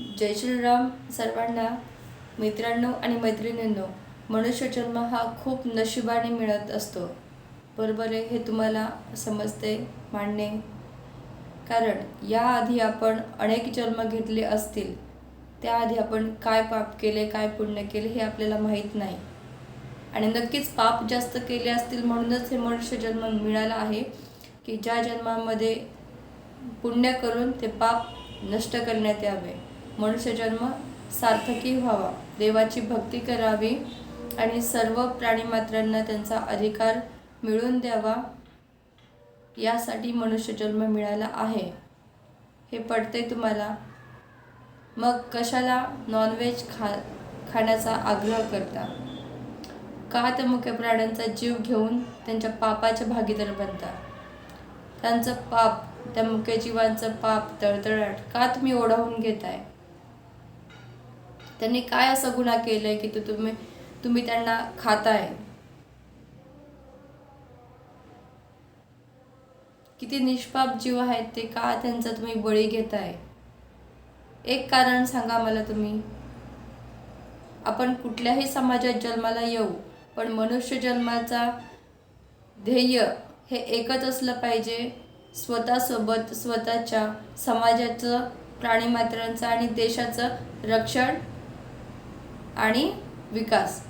जय श्रीराम सर्वांना मित्रांनो आणि मैत्रिणींनो मनुष्य जन्म हा खूप नशिबाने मिळत असतो. बरोबर आहे हे तुम्हाला समजते मांडणे कारण याआधी आपण अनेक जन्म घेतले असतील त्याआधी आपण काय पाप केले काय पुण्य केले हे आपल्याला माहीत नाही. आणि नक्कीच पाप जास्त केले असतील म्हणूनच हे मनुष्य जन्म मिळाला आहे की ज्या जन्मामध्ये पुण्य करून ते पाप नष्ट करण्यात यावे. मनुष्य जन्म सार्थकी व्हावा. देवाची भक्ती करावी आणि सर्व प्राणीमात्रांना त्यांचा अधिकार मिळवून द्यावा. यासाठी मनुष्य जन्म मिळाला आहे. हे पडते तुम्हाला. मग कशाला नॉनव्हेज खा खाण्याचा आग्रह करता? का त्या मुख्य प्राण्यांचा जीव घेऊन त्यांच्या पापाचे भागीदार बनता? त्यांचं पाप त्या मुख्य जीवांचं पाप तळतळाट का तुम्ही ओढावून घेताय? त्यांनी काय असं गुन्हा केलंय की तो तुम्ही तुम्ही त्यांना खाताय? किती निष्पाप जीव आहेत ते का त्यांचा तुम्ही बळी घेताय? एक कारण सांगा मला तुम्ही. आपण कुठल्याही समाजात जन्माला येऊ पण मनुष्य जन्माचा ध्येय हे एकच असलं पाहिजे. स्वतःसोबत स्वतःच्या समाजाचं प्राणीमात्रांचं आणि देशाचं रक्षण आणि विकास.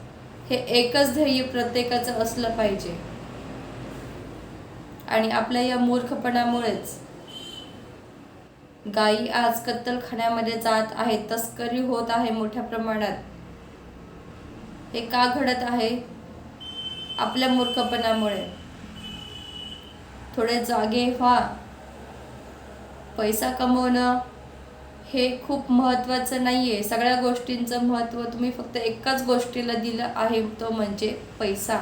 हे एकच ध्येय प्रत्येकाचं असलं पाहिजे. आणि आपल्या या मूर्खपणामुळेच गायी आज कत्तलखान्यामध्ये जात आहेत तस्करी होत आहे मोठ्या प्रमाणात. हे का घडत आहे? आपल्या मूर्खपणामुळे. थोडे जागे व्हा. पैसा कमवणं हे खूप महत्त्वाचं नाही आहे सगळ्या गोष्टींचं महत्त्व तुम्ही फक्त एकाच गोष्टीला दिलं आहे तो म्हणजे पैसा.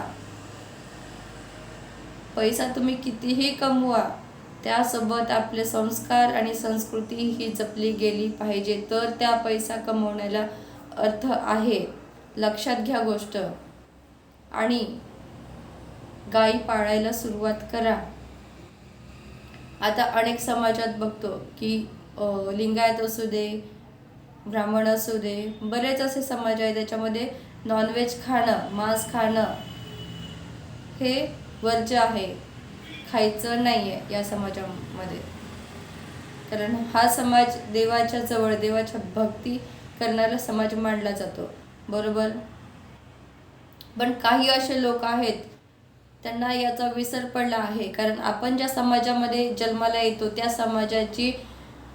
पैसा तुम्ही कितीही कमवा त्यासोबत आपले संस्कार आणि संस्कृती ही जपली गेली पाहिजे. तर त्या पैसा कमवण्याला अर्थ आहे. लक्षात घ्या गोष्ट. आणि गायी पाळायला सुरुवात करा. आता अनेक समाजात बघतो की लिंगायत असू दे ब्राह्मण असू दे बरेच असे समाज आहे त्याच्यामध्ये नॉनव्हेज खाणं मांस खाणं हे वर्ज्य आहे. खायचं नाही आहे या समाजामध्ये. कारण हा समाज देवाच्या जवळ देवाच्या भक्ती करणारा समाज मानला जातो. बरोबर? पण काही असे लोक आहेत त्यांना याचा विसर पडला आहे. कारण आपण ज्या समाजामध्ये जन्माला येतो त्या समाजाची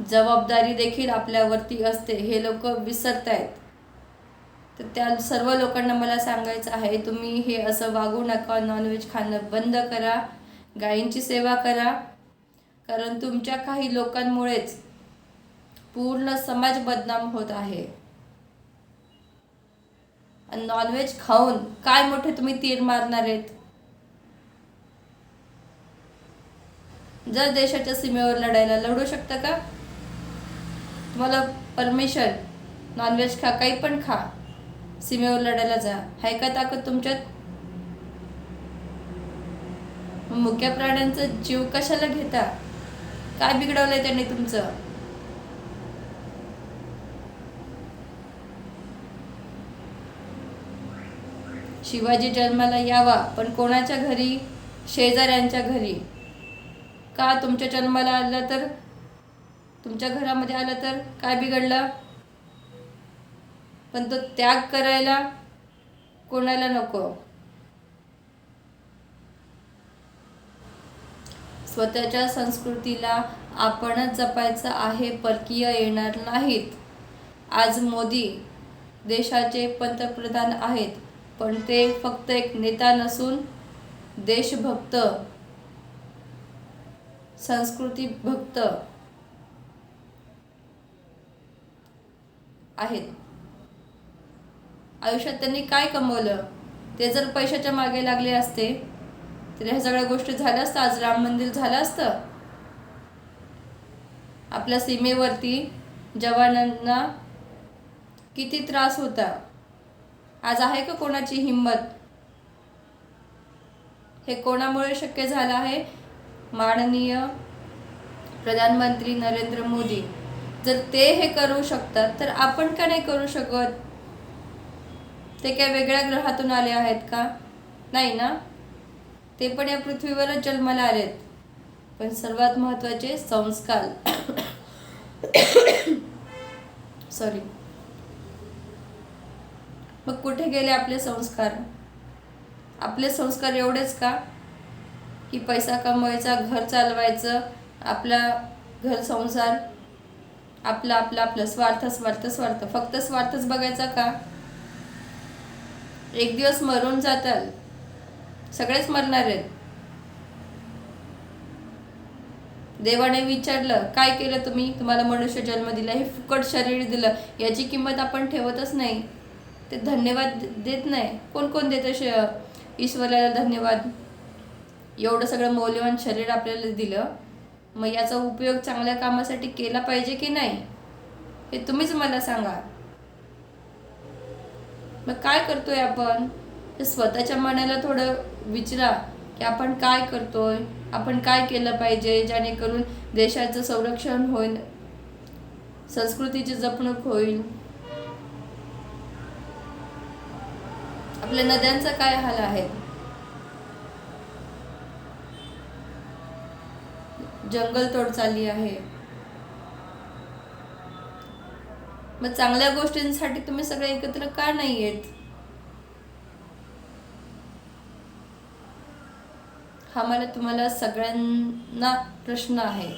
जबाबदारी देखील आपल्यावरती असते हे लोक विसरत आहेत तर त्या सर्व लोकांना मला सांगायचं आहे तुम्ही हे असं वागू नका नॉनव्हेज खाणं बंद करा गायींची सेवा करा. कारण तुमच्या काही लोकांमुळेच पूर्ण समाज बदनाम होत आहे. आणि नॉनव्हेज खाऊन काय मोठे तुम्ही तीर मारणार आहेत? जर देशाच्या सीमेवर लढायला लढू शकता का? तुम्हाला परमिशन नॉनव्हेज खा काही पण खा. सीमेवर लढायला जा. आहे का ताकद तुमच्यात? मग मुक्या प्राण्यांचा जीव कशाला घेता? काय बिघडवलंय त्यांनी तुमचं? शिवाजी जन्माला यावा पण कोणाच्या घरी? शेजाऱ्यांच्या घरी. का तुमच्या जन्माला आलं तर तुमच्या घरामध्ये आलं तर काय बिघडलं? पण तो त्याग करायला कोणाला नको? स्वतःच्या संस्कृतीला आपणच जपायचं आहे परकीय येणार नाहीत. आज मोदी देशाचे पंतप्रधान आहेत पण ते फक्त एक नेता नसून देशभक्त संस्कृती भक्त. आहेत. आयुष्यात त्यांनी काय कमवलं? ते जर पैशाच्या मागे लागले असते तर ह्या सगळ्या गोष्टी झाल्या असतं आज राम मंदिर झालं असतं? आपल्या सीमेवरती जवानांना किती त्रास होता? आज आहे का कोणाची हिंमत? हे कोणामुळे शक्य झालं आहे? माननीय प्रधानमंत्री नरेंद्र मोदी. जर ते हे करू शकतात तर आपण का नाही करू शकत? ते काय वेगळ्या ग्रहातून आले आहेत का? नाही ना? ते पण या पृथ्वीवरच जन्माला आलेत. पण सर्वात महत्त्वाचे संस्कार. सॉरी मग कुठे गेले आपले संस्कार? आपले संस्कार एवढेच का? की पैसा कमवायचा घर चालवायचं आपला घर संसार आपलं आपलं आपलं स्वार्थ स्वार्थ स्वार्थ. फक्त स्वार्थच बघायचा का? एक दिवस मरून जाताल. सगळेच मरणार आहेत. देवाने विचारलं काय केलं तुम्ही? तुम्हाला मनुष्य जन्म दिला. हे फुकट शरीर दिलं. याची किंमत आपण ठेवतच नाही. ते धन्यवाद देत नाही. कोण कोण देतं श ईश्वराला धन्यवाद? एवढं सगळं मौल्यवान शरीर आपल्याला दिलं. मग याचा उपयोग चांगल्या कामासाठी केला पाहिजे की नाही हे तुम्हीच मला सांगा. मग काय करतोय आपण? स्वतःच्या मनाला थोडं विचारा की आपण काय करतोय आपण काय केलं पाहिजे जेणेकरून देशाचं संरक्षण होईल संस्कृतीची जपणूक होईल. आपल्या नद्यांचा काय हाल आहे? जंगलतोड चालली आहे. मग चांगल्या गोष्टींसाठी तुम्ही सगळे एकत्र का नाही येत हा मला तुम्हाला सगळ्यांना प्रश्न आहे.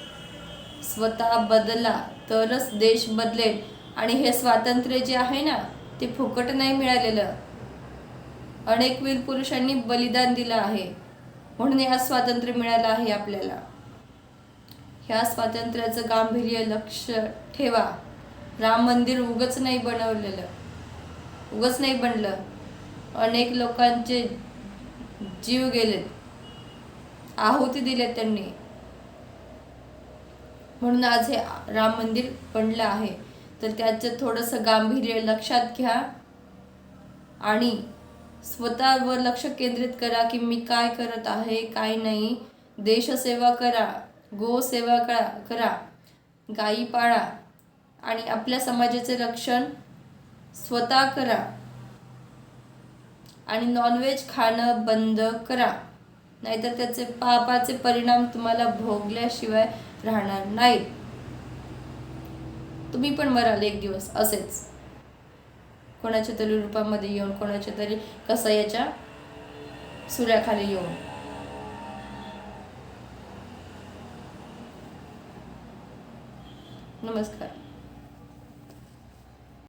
स्वतः बदला तरच देश बदलेल. आणि हे स्वातंत्र्य जे आहे ना ते फुकट नाही मिळालेलं. अनेक वीर पुरुषांनी बलिदान दिलं आहे. म्हणून हा स्वातंत्र्य मिळालं आहे आपल्याला. ह्या स्वातंत्र्याचं गांभीर्य लक्ष ठेवा. राम मंदिर उगच नाही बनवलेलं. उगच नाही बनलं. अनेक लोकांचे जीव गेलेत. आहुती दिले त्यांनी. म्हणून आज हे राम मंदिर बनलं आहे. तर त्याचं थोडंसं गांभीर्य लक्षात घ्या. आणि स्वतःवर लक्ष केंद्रित करा की मी काय करत आहे काय नाही. देशसेवा करा. गोसेवा करा करा गायी पाळा आणि आपल्या समाजाचे रक्षण स्वतः करा. आणि नॉनव्हेज खाणं बंद करा. नाहीतर त्याचे पापाचे परिणाम तुम्हाला भोगल्याशिवाय राहणार नाही. तुम्ही पण मराल एक दिवस असेच. कोणाच्या तरी रूपामध्ये येऊन कोणाच्या तरी कसं याच्या सुऱ्याखाली येऊन. नमस्कार.